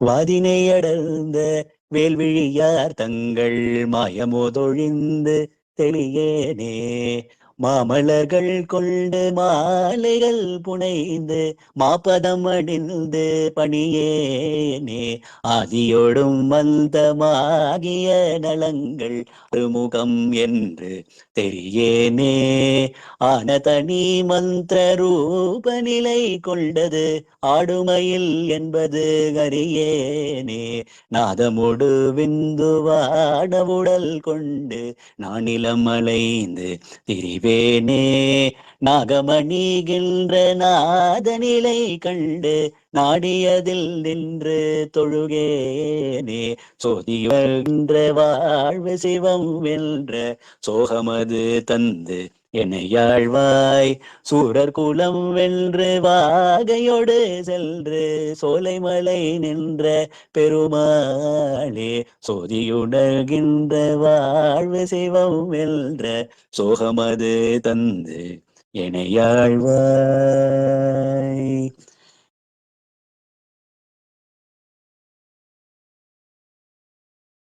வாதினை அடர்ந்த வேல்விழியார் தங்கள் மாயமோதொழிந்து தெளியேனே மாமலர்கள் கொண்டு மாலைகள் புனைந்து மாப்பதம் அணிந்து பணியேனே. ஆதியோடும் மந்தமாகிய நலங்கள் முகம் என்று தெரியேனே. ஆன தனி மந்திர ரூப நிலை கொண்டது ஆடுமையில் என்பது அறியேனே. நாதமுடு விந்துவாட உடல் கொண்டு நானிலம் அலைந்து திரிவேனே நாகமணிகின்ற நாதநிலை கண்டு நாடியதில் நின்று தொழுகேனே. சோதிவென்ற வாழ்வு சிவம் வென்ற சோகமது தந்து என்னையாழ்வாய் சூரர் குலம் வென்று வாகையோடு சென்று சோலைமலை நின்ற பெருமாளே சோதியுணர்கின்ற வாழ்வு சிவம் வென்ற சோகமது தந்து எனையாழ்வாய்